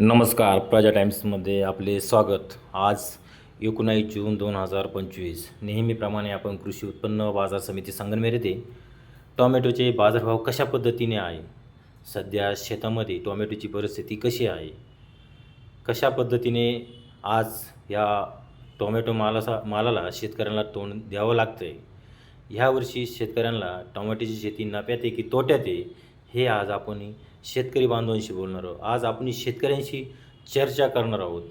नमस्कार प्रजा टाईम्समध्ये आपले स्वागत. आज एकोणावीस जून दोन हजार पंचवीस. नेहमीप्रमाणे आपण कृषी उत्पन्न बाजार समिती संगनमेर येथे. टॉमॅटोचे बाजारभाव कशा पद्धतीने आहे? सध्या शेतामध्ये टॉमॅटोची परिस्थिती कशी आहे? कशा पद्धतीने आज या टोमॅटो मालासा मालाला शेतकऱ्यांना तोंड द्यावं लागतं आहे ह्यावर्षी शेतकऱ्यांना टोमॅटोची शेती नफ्यात आहे की तोट्यात आहे? हे आज आपण शेतकरी बांधवांशी बोलणार आहोत. आज आपण शेतकऱ्यांशी चर्चा करणार आहोत.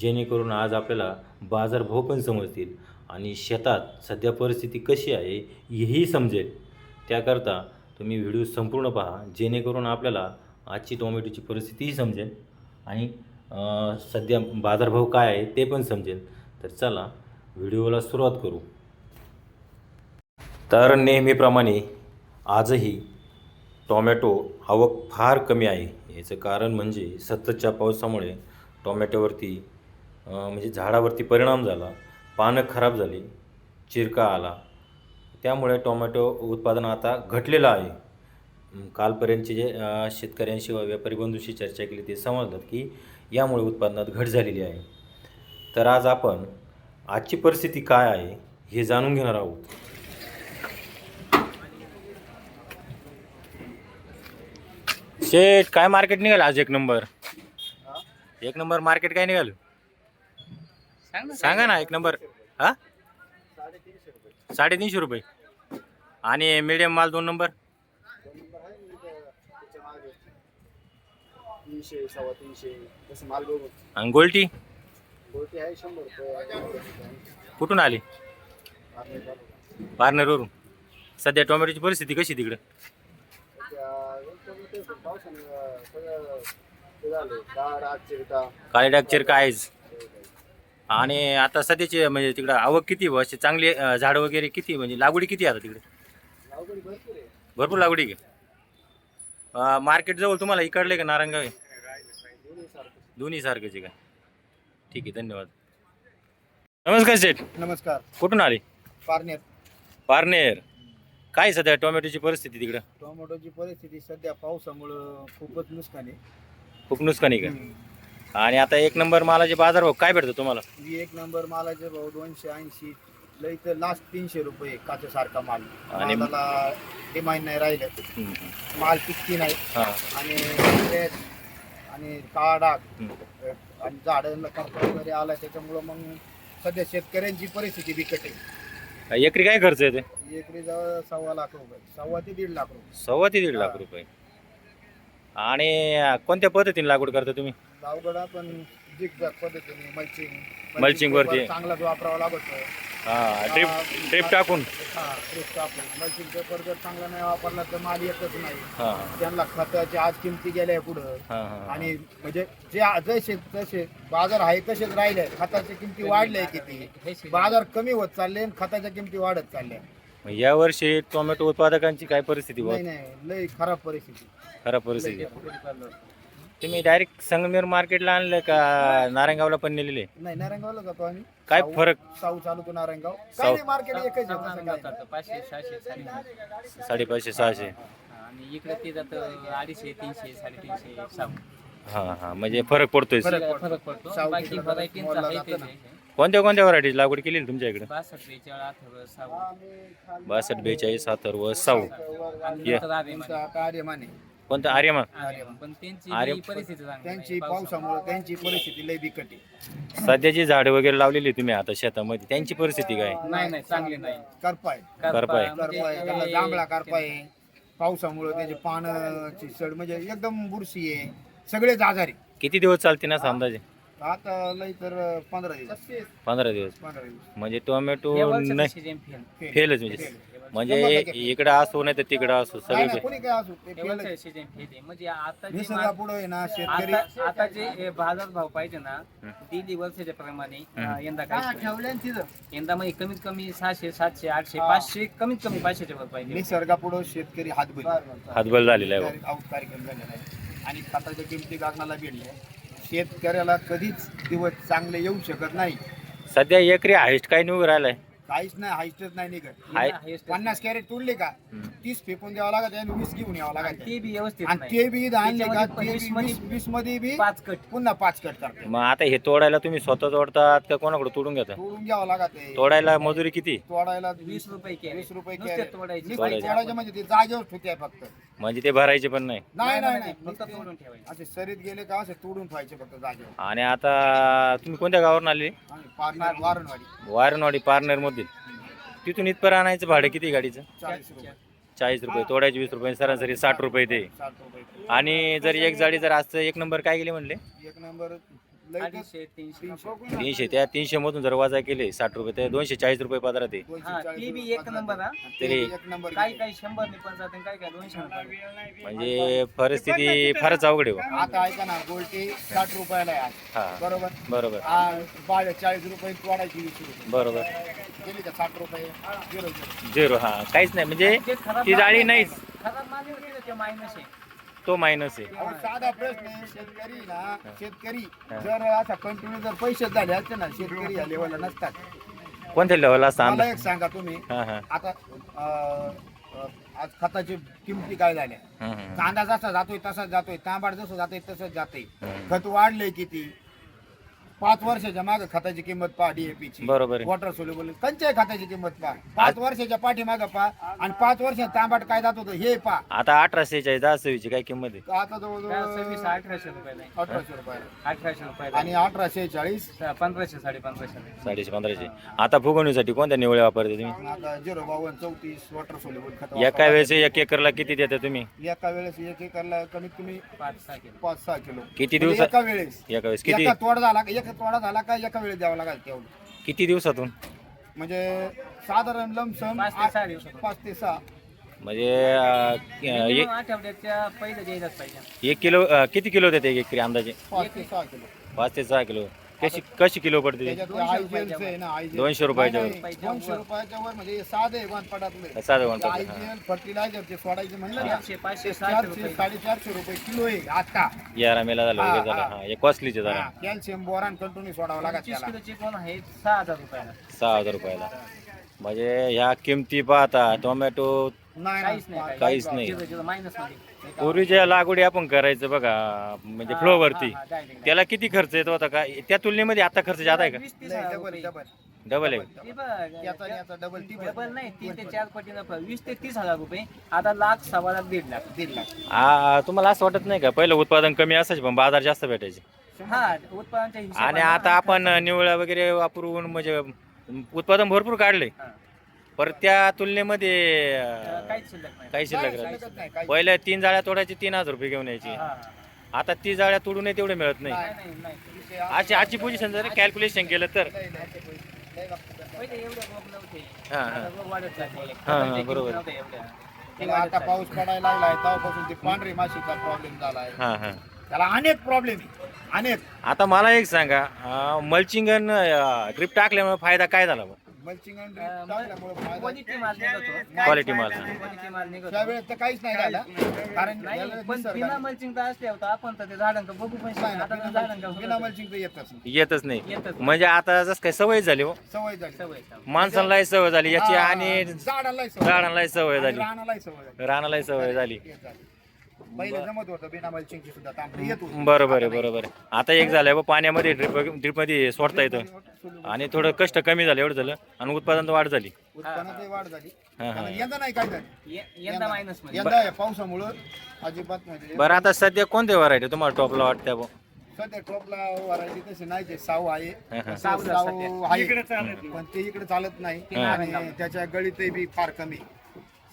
जेणेकरून आज आपल्याला बाजारभाव पण समजतील आणि शेतात सध्या परिस्थिती कशी आहे हेही समजेल. त्याकरता तुम्ही व्हिडिओ संपूर्ण पहा जेणेकरून आपल्याला आजची टोमॅटोची परिस्थितीही समजेल आणि सध्या बाजारभाव काय आहे ते पण समजेल. तर चला व्हिडिओला सुरुवात करू. तर नेहमीप्रमाणे आजही टॉमॅटो आवक फार कमी आहे. याचं कारण म्हणजे सततच्या पावसामुळे टॉमॅटोवरती म्हणजे झाडावरती परिणाम झाला. पानं खराब झाली चिरका आला. त्यामुळे टोमॅटो उत्पादन आता घटलेलं आहे. कालपर्यंतचे जे शेतकऱ्यांशी व व्यापारी बंधूशी चर्चा केली ते समजलं की यामुळे उत्पादनात घट झालेली आहे. तर आज आपण आजची परिस्थिती काय आहे हे जाणून घेणार आहोत. शेठ काय मार्केट निघालं आज एक नंबर एक नंबर मार्केट काय निघालं? सांगा ना एक नंबर हा? साडेतीनशे रुपये. आणि मीडियम माल दोन नंबर आणि गोल्टी कुठून आली. पार्नरवरून. सध्या टोमॅटोची परिस्थिती कशी तिकडं त्या एकदम तेच पावसाने अं, सगळं हे झालं डाळ आग चिरता काळे डाग चिरका आहेच आणि आता सध्याची म्हणजे तिकडं आवक किती अशी चांगली झाडं वगैरे किती म्हणजे लागवडी किती आता तिकडे? भरपूर लागवडी का मार्केट जवळ तुम्हाला इकडले का नारंगाव? आहे दोन्ही सारखं दोन्ही सारखेच आहे का? ठीक आहे धन्यवाद. नमस्कार शेठ. नमस्कार. कुठून आले? पारनेर. पारनेर. काय सध्या टोमॅटोची परिस्थिती तिकडं? टोमॅटोची परिस्थिती सध्या पावसामुळं खूपच नुकसान आहे. खूप नुकसानी का. आणि आता एक नंबर मालाचे बाजारभाव काय भेटतो तुम्हाला? ही एक नंबर मालाचे भाव दोनशे ऐंशी लई तर लास्ट तीनशे रुपये काचेसारखा माल. आणि- मालाला डिमांड नाही राहिलं. माल किती नाही. हा. आणि आणि काळा डाग. हम्म. आणि झाडांना कंपनी वगैरे आला त्याच्यामुळं मग सध्या शेतकऱ्यांची परिस्थिती बिकट आहे. एकरी काय खर्च येते एकरी जवळ सव्वा लाख रुपये. सव्वा ते दीड लाख रुपये. सव्वा ते दीड लाख रुपये. आणि कोणत्या पद्धतीने लागवड करता तुम्ही? गावगडा पण जिगजाग पद्धतीने मल्चिंग वरती. चांगलाच वापरावा लागतो. हा ड्रिप ड्रिप टाकून. हा ड्रिप टाकून. मल्चिंग पेपर जर चांगला नाही वापरला तर माल येतच नाही. हा. त्यांना खताचे आज किमती गेल्या पुढं. हा हा आणि म्हणजे जे आ- जसे तसे बाजार आहे तसेच राहिले. खताच्या किमती वाढल्या किती? बाजार कमी होत चालले आणि खताच्या किमती वाढत चालल्या. मग यावर्षी टोमॅटो उत्पादकांची काय परिस्थिती बुवा? नाही नाही. लय खराब परिस्थिती. खराब परिस्थिती. तुम्ही डायरेक्ट संगमेर मार्केटला आणलं का नारायणगावला पण नेलेले? नाही नारायणगावला जातो आम्ही. काय साऊ- फरक? साऊ चालू तो नारायणगाव. साऊ- मार्केट एकच. पाचशे सहाशे साडेतीनशे साडेपाचशे सहाशे. आणि इकडे ते जातं अडीचशे तीनशे साडेतीनशे सहा हा हा. म्हणजे फरक पडतोय. फरक पडतो. फरक पडतो. साऊ बाकी तिकडं व्हरायटींचा मोडला आहे कोणत्या कोणत्या व्हरायटी लागवड केली तुमच्या इकडे? बासष्ट बेचाळीस आम्ही खाली- बासष्ट बेचाळीस अथर्व साऊ. आणि ये. नंतर आर्यमान. तुमचं आता आर्यमान. आहे. कोणतं? आर्यमान. आर्यमान. पण त्यांची परिस्थिती चांगली त्यांची नाही. पावसामुळे त्यांची परिस्थिती लय बिकट आहे. सध्याची झाडे वगैरे लावलेली तुम्ही आता शेतामध्ये त्यांची परिस्थिती काय? नाही नाही चांगली नाही. करपाय. करपाय. म्हणजे करपाय त्याला ते- जांभळा करपाय आहे. पावसामुळे त्याची पानाची सड म्हणजे एकदम बुरशी आहे. सगळेच आजारी. किती दिवस चालते ना अंदाजे? आता लय तर पंधरा दिवस. पंधरा दिवस. पंधरा दिवस. म्हणजे टोमॅटो वर्षाचं नाही. फेल. फेलच म्हणजे. फेल. म्हणजे. इकडं असो नाही तर तिकडं असो नाही, सगळे नाही, कोणी काय असो ते. म्हणजे आता जे ना शेतकरी आता आता जे हे बाजार भाव पाहिजे ना दिली वर्षाच्या प्रमाणे अं, यंदा काय यंदा मध्ये कमीत कमी सहाशे सातशे आठशे हा. पाचशे कमीत कमी पाचशेच्या वर पाहिजे. निसर्गा पुढे शेतकरी हातबल. हातबल झालेला आहे बा. आऊट कार्यक्रम झालेला आहे. आणि खताच्या किमती गागणाला भिडल्या शेतकऱ्याला कधीच दिवस चांगले येऊ शकत नाही. सध्या एकरी हायस्ट काय निघून राहिलाय. काहीच नाही हाईस्टच नाही निघत. हाय- highest पन्नास कॅरेट तुडले का. तीस फेकून द्यावं लागत आणि वीस घेऊन यावं लागत ते बी व्यवस्थित आणि नाही. ते बी आणले का? त्याच्यामध्ये ते वीस बी मध्ये वीस वीसमध्ये बी पाच कट पुन्हा पाच कट करते. मग आता हे तोडायला तुम्ही स्वतः तोडतात का कोणाकडे तोडून घेता? तोडून घ्यावं लागत आहे. तोडायला मजुरी किती? तोडायला वीस रुपये वीस रुपये नुसते. तोडायचे. नुसते तोडायचे. तोडायचे म्हणजे ते जागेवर आहे फक्त. म्हणजे ते भरायचे पण नाही. नाही नाही नाही फक्त नुसते तोडून ठेवायचे. असे शरीर गेले का असे तोडून ठेवायचे फक्त जागेवर. आणि आता तुम्ही कोणत्या गावावरून आले आणि वारणवाडी. वारणवाडी पारनेर मधील तिथून इथपर्यंत आणायचं भाडं किती गाडीचं? चाळीस रुपये. चाळीस रुपये. तोडायचे वीस रुपये सरासरी साठ रुपये ते. साठ रुपये आणि जर एक जाडी जर आज एक नंबर काय गेले म्हणले? एक नंबर अडीचशे तीनशे तीनशे. तीनशे. त्या तीनशे मधून जर वजा केले साठ रुपये तर दोनशे चाळीस रुपये पदरात आहे. हा ती बी रुपये एक नंबर हा? ते तरी- बी एक नंबर काही काही शंभर ने पण जाते काही काही दोनशे ने पण. म्हणजे परिस्थिती फारच अवघड आहे. आता ऐका ना गोल्टी साठ रुपयाला आहे. आज. हा. बरोबर? बरोबर. हा बाळ चाळीस रुपये तोडायची वीस रुपये. बरोबर. गेली का साठ रुपये झिरो झिरो. झिरो हा. काहीच नाही. म्हणजे जे खराब ती जाळी माल नाहीच. खराब माल आहे ना, ते मायनस आहे. तो मायनस आहे. अहो, साधा प्रश्न आहे. शेतकरी ना शेतकरी जर असा कंटिन्यू जर पैसे झाले असते ना शेतकरी या लेवलला नसतात. कोणत्या लेवलला असता मला अंदाज? एक सांगा तुम्ही. हा हा. आता अं, अं, आज खताची किमती काय झाल्या? हम्म, हम्म. कांदा जसा जातोय तसाच जातोय. तांबाड जसं जातोय तसंच जातोय. खत वाढले किती? पाच वर्षाच्या मागे खताची किंमत पहा डीएपीची बरोबर आहे. वॉटर सोल्युबल कंच्या खताची किंमत पहा. पाच वर्षाच्या पाठीमागे पहा आणि पाच वर्षात तांबाट काय जात होतं हे पहा. आता अठराशे चाळीस काय किंमत आहे? आता त्या जवळजवळ अठराशे रुपयाला आहे. अठराशे रुपये. अठराशे रुपयाला आणि अठराशे चाळीस. आहे. पंधराशे साडे पंधराशे साडेशे पंधराशे. आता फुगवणीसाठी कोणत्या निवड्या वापरते तुम्ही? आता झिरो बावन्न चौतीस वॉटर सोल्युबल खत एका वापरा. वेळेस एक एकरला किती देता तुम्ही? एका वेळेस एक एकरला कमीत कमी पाच सहा किलो. पाच सहा किलो. किती म्हणजे दिवसात एका वेळेस. एका वेळेस किती? एका तोडा झाला का एका तोडा झाला का एका वेळेस द्यावा लागेल तेवढं. किती दिवसातून? म्हणजे साधारण लमसम पाच ते सहा दिवसात. पाच ते सहा. म्हणजे अं, एक- आठवड्याच्या पहिले द्यायलाच पाहिजे. एक किलो अं, किती किलो देते एक एकरी अंदाजे? पाच ते सहा किलो. पाच ते सहा किलो. कशी कशी किलो पडते ती? त्याच्यात दोनशे रुपयाच्या आहे ना आयजीएल दोनशे रुपयाच्या नाही, वर. नाही, दोनशे रुपयाच्या वर म्हणजे साधे वानपटातले. साधं म्हणतात हा. आयजीएल फर्टिलायझर ते सोडायचे म्हणलं ना चारशे पाचशे सहाशे चारशे रुपये. साडेचारशे रुपये किलो आहे आता. यारा मेला झालं वगैरे हा, झालं हा. हा हे कॉस्टलीचे झालं. कॅल्शियम बोरान कंटिन्यू सोडावं लागत पंचवीस त्याला. किलोची कोण आहे सहा हजार रुपयाला. सहा हजार रुपयाला. म्हणजे ह्या किमती पाहता टोमॅटो काहीच नाही काहीच नाही. झिरो झिरो मायनसमध्ये. पूर्वीच्या लागवडी आपण करायचं बघा म्हणजे फ्लो वरती. त्याला किती खर्च येतो होता का? त्या तुलनेमध्ये आता खर्च जात आहे का? वीस तीस हजार डबल रुपये. डबल डबल आहे. हे बघ, याचा याचा डबल टिबल डबल नाही तीन ते चार पटीनं फ- वीस ते तीस हजार रुपये. आता लाख सव्वा लाख दीड लाख. दीड लाख. आ, तुम्हाला असं वाटत नाही का? पहिलं उत्पादन कमी असायचे पण बाजार जास्त भेटायचे. हा उत्पादनाच्या हिशोबाने आणि आता आपण निवळा वगैरे वापरून म्हणजे उत्पादन भरपूर काढले हा. परत त्या तुलनेमध्ये अं, अं, काहीच शिल्लक नाही काही शिल्लक राहत नाही, पहिल्या तीन जाळ्या तोडायची तीन हजार रुपये घेऊन यायची हा. आता ती जाळ्या तोडून तेवढे मिळत नाही नाही नाही नाही विषय अशी आजची पोझिशन जर कॅल्क्युलेशन केलं तर आहे. पहिले एवढे रोग नव्हते हा, हा. आता रोग वाढत चालले हा, पहिले किती बरोबर. नव्हते एवढ्या. ते त्याला वाढत आता चालले. पाऊस पडायला लागलाय तेव्हापासून ते पांढरी माशीचा प्रॉब्लेम झालाय हां हां त्याला अनेक प्रॉब्लेम अनेक आता मला एक सांगा मल्चिंग ड्रिप टाकल्यामुळे फायदा काय झाला बा? मल्चिंग अं, टाकल्यामुळे फायदा क्वालिटी माल निघतो क्वालिटी माल क्वालिटी माल निघतो त्यावेळेस तर काहीच नाही झालं. कारण नाही यावेळेस पण निसर्गाने- बिना मल्चिंग तर असले होतं. आपण तर ते झाडांका बघू पण नाही शकतो ना, आता तर बिना झाडांका मल्चिंग- बिना मल्चिंग तर येतच नाही. येतच नाही. येतच म्हणजे आता जस काय सवय झाली हो. सवय झाली. सवय सवय. माणसांनाही सवय झाली. याची हा, आणि झाडालाही सवय झाडांनाही सवय आणि झाली रानालाही सवय झाली. रानालाही सवय झाली. झालं. पहिले जमत होतं बिना मल्चिंगची सुद्धा. तांबडी येत होती. बरोबर आहे. बरोबर आहे आता एक झालंय बा पाण्यामध्ये ड्रिप ड्रिपमध्ये सोडता येतं. आणि थोडं कष्ट कमी झालं एवढं झालं. आणि उत्पादन वाढ झाली. उत्पन्नातही वाढ झाली. हा, हा. कारण यंदा नाही काय झालं? ये- यंदा मायनसमध्ये. यंदा या पावसामुळं अजिबात म्हणजे बरं आता सध्या कोणते व्हरायटी तुम्हाला टॉपला वाटत्या? सध्या टॉपला वरायटी तशी नाही ते साऊ आहे. हा, हा. आहे. पण ते इकडे चालत नाही. आणि त्याच्या गळीतही बी फार कमी.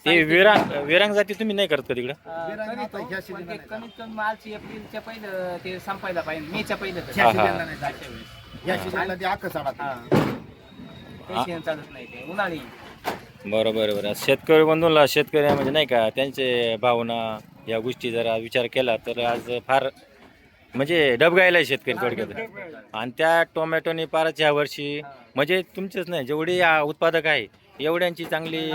ते विरांग विरांग जाती तुम्ही नाही करत का तिकडं? नाही. कमीत कमी मार्च एप्रिलच्या पहिलं ते संपायला पाहिजे. मेच्या पहिलं तर. हा, हा. या ते साडा हा. ते चालत नाही ते. उन्हाळी. बरोबर बरोबर शेतकरी बंधूंना शेतकरी म्हणजे नाही का त्यांचे भावना या गोष्टी जरा विचार केला तर आज फार म्हणजे डबगायला आहे शेतकरी थोडक्यात. आणि त्या टोमॅटोनी फारच ह्या वर्षी म्हणजे तुमचेच नाही जेवढे या उत्पादक आहे एवढ्यांची चांगली.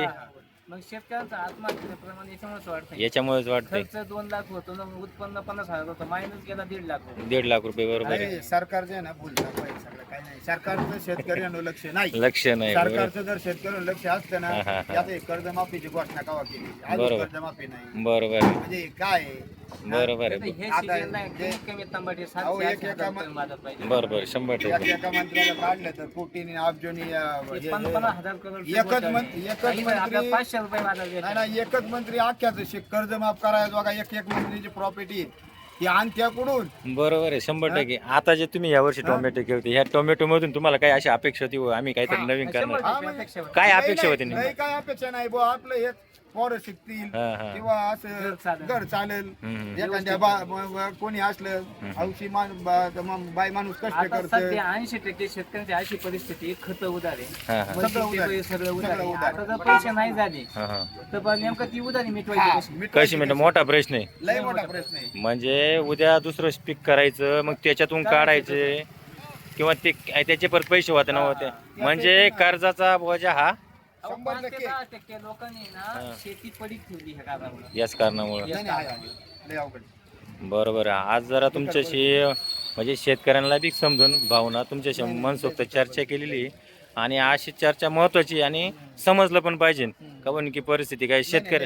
मग शेतकऱ्यांचं आत्महत्येचं प्रमाण याच्यामुळेच वाढतंय. याच्यामुळेच वाटतंय खर्च दोन लाख होतो ना उत्पन्न पन्नास हजार होतं मायनस गेला दीड लाख होतो. दीड लाख रुपये बरोबर आहे. अरे सरकार जे आहे ना भूल दाखवायचं नाही सरकारचं शेतकऱ्यांना लक्ष नाही लक्ष नाही बरोबर सरकारचं जर शेतकऱ्यांना लक्ष असतं ना हा, हा, हा. त्यात हे कर्जमाफीची घोषणा कवा केली बरोबर. कर्जमाफी नाही बरोबर आहे. म्हणजे काय आहे? बरोबर आता आहे हे आता सीजन नाही जे- कमीत कमी तंबाटे अहो, सातशे एक आठशे एका रुपये बाजार पाहिजे बरोबर शंभर एका टक्के एका मंत्र्याला काढलं तर कोटीने अब्जोनी अं, ते हे- पन्नास पन्नास हजार करोड एकच मं- एकच काही नाही, आपल्या मंत्री- पाचशे रुपये नाही. नाही एकच मंत्री अख्ख्याच शे- कर्ज माफ करायचं बघा एक एक मंत्रीची प्रॉपर्टी ती आणत्याकडून बरोबर आहे शंभर टक्के. आता जे तुम्ही यावर्षी टोमॅटो केले ह्या टोमॅटो मधून तुम्हाला काही अशी अपेक्षा होती हो, आम्ही काहीतरी नवीन करणार. टक्के अपेक्षा होती. काय नाही, अपेक्षा होती नाही काय अपेक्षा नाही बुवा आपलं हे पोरं शिकतील हा, हा. किंवा घर असं चालेल. घर चालेल हम्म. एखाद्या बा- ब- ब- कोणी असलं हौशी मान बा- म- बाई माणूस कष्ट आता करत सध्या ऐंशी टक्के शेतकऱ्यांची अशी परिस्थिती आहे, खत उधार हा, हा. सगळं उधार. पैसे सगळं उधार आहे. सगळं उधार. आता जर पैसे नाही झाले हा, हा. तर बा नेमकं ती उधारी मिटवायची कशी कशी म्हणजे मोठा प्रश्न आहे लय मोठा प्रश्न आहे म्हणजे उद्या दुसरं स्पीक करायचं मग त्याच्यातून काढायचे किंवा ते त्याचे परत पैसे होते ना होते म्हणजे कर्जाचा बोजा हा अहो, शंभर पाच ते टक्के. दहा टक्के लोकांनी ना हा. शेती पडीक ठेवली ह्या कारणामुळे याच कारणामुळे नाही, नाही, आहे, आहे. लय अवघड आहे. बरोबर आहे आज जरा तुमच्याशी म्हणजे शेतकऱ्यांना बी समजून भावना तुमच्याशी मनसोक्त चर्चा केलेली आहे. आणि अशी चर्चा महत्वाची आणि समजलं पण पाहिजे काऊन की परिस्थिती काय शेतकरी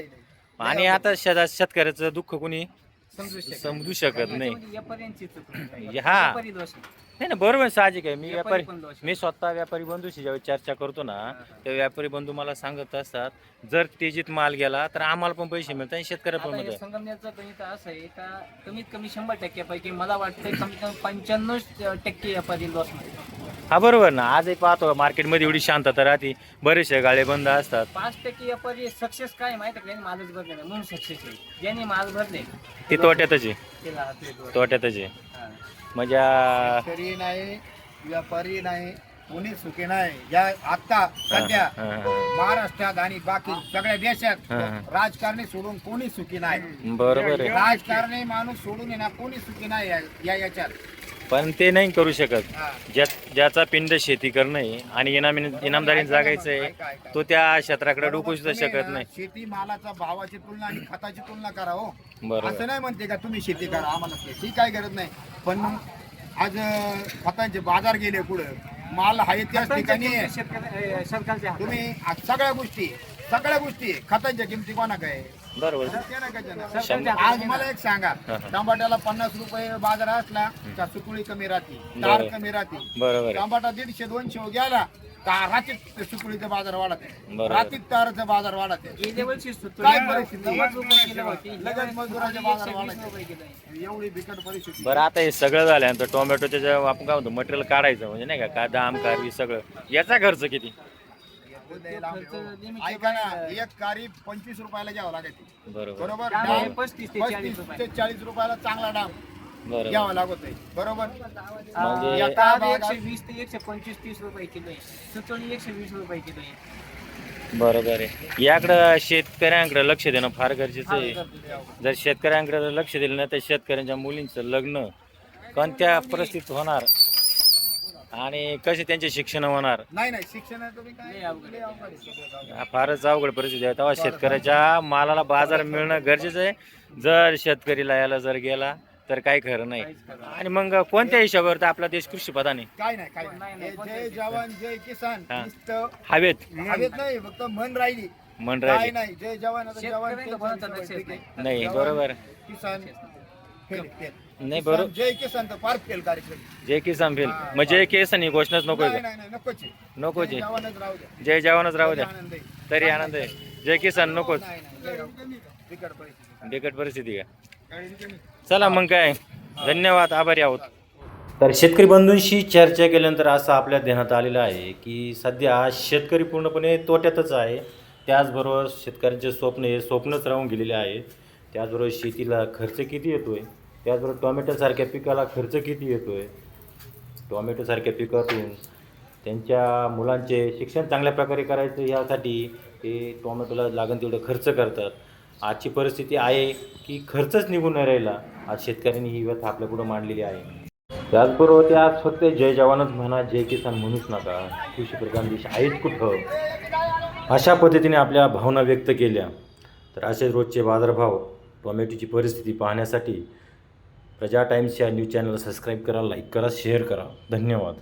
आणि आता शेता शेतकऱ्याचं दुःख कोणी समजू शकत समजू शकत नाही. हा. व्यापारी दोष आहे. नाही ना बरोबर आहे, साहजिक आहे. मी व्यापारी पण. मी स्वतः व्यापारी बंधूशी ज्यावेळी चर्चा करतो ना त्या व्यापारी बंधू मला सांगत असतात जर तेजीत माल गेला तर आम्हाला पण पैसे मिळतात आणि शेतकऱ्या पण आता मिळतात. संगमनेरचं गणित असं आहे का कमीत कमी शंभर टक्क्यापैकी मला वाटतं कमीत कमी पंच्याण्णव टक्के व्यापारी लॉसमध्ये. हा बरोबर ना. आजही पाहतो मार्केटमध्ये एवढी शांतता राहते बरेचसे गाळे बंद असतात. पाच टक्के व्यापारी सक्सेस काय माहिती का? मालच भरले नाही. म्हणून सक्सेस आहे. ज्यांनी माल भरले ते तोट्यातच आहे. तोट्यातच आहे. हा. आ- शेतकरी नाही व्यापारी नाही कोणी सुखी नाही या आता सध्या. महाराष्ट्रात आणि बाकी सगळ्या देशात. राजकारणी सोडून कोणी सुखी नाही बरोबर आहे राजकारणी माणूस सोडून येणार कोणी सुखी नाही या- या याच्यात पण ते नाही करू शकत. ज्या ज्याचा पिंड शेती करणं आहे आणि इनामी इनामदारी जागायचं आहे. तो त्या क्षेत्राकडे डोकू सुद्धा शकत नाही शेती मालाचा भावाची तुलना आणि खताची तुलना करा हो बरोबर असं नाही म्हणते का तुम्ही शेती करा आम्हाला शेती काय गरज नाही पण मग आज अं, खतांचे बाजार गेले पुढं माल आहे त्याच ठिकाणी आहे. हातात. तुम्ही आज सगळ्या गोष्टी सगळ्या गोष्टी खतांच्या किमती कोणा काय बरोबर. आज मला एक सांगा. टमाट्याला पन्नास रुपये बाजार असला का सुकुळी कमी राहते तार. कमी राहते? बरोबर. टमाटा दीडशे दोनशे गेला रात्रीत सुकुळीचा बाजार वाढत. रात्रीत ताराचा बाजार वाढत? काय परिस्थिती? लगेच मजुराचे बाजार. एवढी बिकट परिस्थिती. बरं आता हे सगळं झाल्यानंतर टोमॅटोचे जे आपण काय म्हणतो मटेरियल काढायचं म्हणजे नाही का? कांदा आम कारवी सगळं. याचा खर्च किती? ऐका ना एक कारी पंचवीस रुपयाला घ्यावं लागायची बरोबर. पस्तीस ते चाळीस पस्तीस रुपये. ते चाळीस रुपयाला चांगला डाम. बरोबर. घ्यावा लागत आहे बरोबर? म्हणजे आता एकशे वीस ते एकशे पंचवीस तीस रुपये किलो आहे. एकशे वीस रुपये किलो आहे. बरोबर आहे. याकडं शेतकऱ्यांकडे लक्ष देणं फार गरजेचं आहे. जर शेतकऱ्यांकडे लक्ष दिलं नाही तर शेतकऱ्यांच्या मुलींचं लग्न कोणत्या परिस्थितीत होणार? आणि कसे त्यांचे शिक्षण होणार? नाही नाही शिक्षणाचं बी काय? लय अवघड लय अवघड आहे. सगळं. हा फारच अवघड परिस्थिती आहे. तेव्हा शेतकऱ्याच्या मालाला बाजार मिळणं गरजेचं आहे. जर शेतकरीला याला जर गेला तर काही खरं नाही. आणि मग कोणत्या हिशोबावर तर आपला देश कृषी प्रधान आहे? काय नाही काय नाही, नाही नाही, हे जय जवान जय किसान. हा. नुसतं हवेत? हवेत नाही फक्त मन राहिली. मन काय राहिले नाही जय जवान आता जवान शेतकऱ्यांचं कोणाचं लक्षच ठीक नाही. बरोबर. किसान फेल फेल नाही बरोबर जय किसान तर फार फेल कार्यक्रम. जय किसान फेल मग जय किसान ही घोषणाच नको नाही आहे नाही नाही नकोच आहे. नकोच जय आहे जवानच राहू द्या. जय जवानच राहू द्या. आनंद आहे. तरी आनंद आहे. जय किसान नकोच. नाही नाही जय जवान. बिकट परिस्थिती. बिकट परिस्थिती का. चला मग काय? धन्यवाद. आभारी आहोत. तर शेतकरी बंधूंशी चर्चा केल्यानंतर असं आपल्या ध्यानात आलेलं आहे की सध्या शेतकरी पूर्णपणे तोट्यातच आहे. त्याचबरोबर शेतकऱ्यांचे स्वप्न हे स्वप्नच राहून गेलेले आहेत. त्याचबरोबर शेतीला खर्च किती येतो आहे त्याचबरोबर टोमॅटोसारख्या पिकाला खर्च किती येतो आहे टोमॅटोसारख्या पिकातून त्यांच्या मुलांचे शिक्षण चांगल्या प्रकारे करायचं यासाठी ते टोमॅटोला लागण तेवढं खर्च करतात. आजची परिस्थिती आहे की खर्चच निघून नाही राहिला. आज शेतकऱ्यांनी ही व्यथा आपल्यापुढं मांडलेली आहे. त्याचबरोबर ते आज फक्त जय जवानच म्हणा जय किसान म्हणूच नका. कृषी प्रधान देश आहेच कुठं? अशा पद्धतीने आपल्या भावना व्यक्त केल्या. तर असेच रोजचे बाजारभाव टोमॅटोची परिस्थिती पाहण्यासाठी प्रजा टाईम्सच्या या न्यूज चॅनलला सबस्क्राईब करा लाईक करा शेअर करा. धन्यवाद.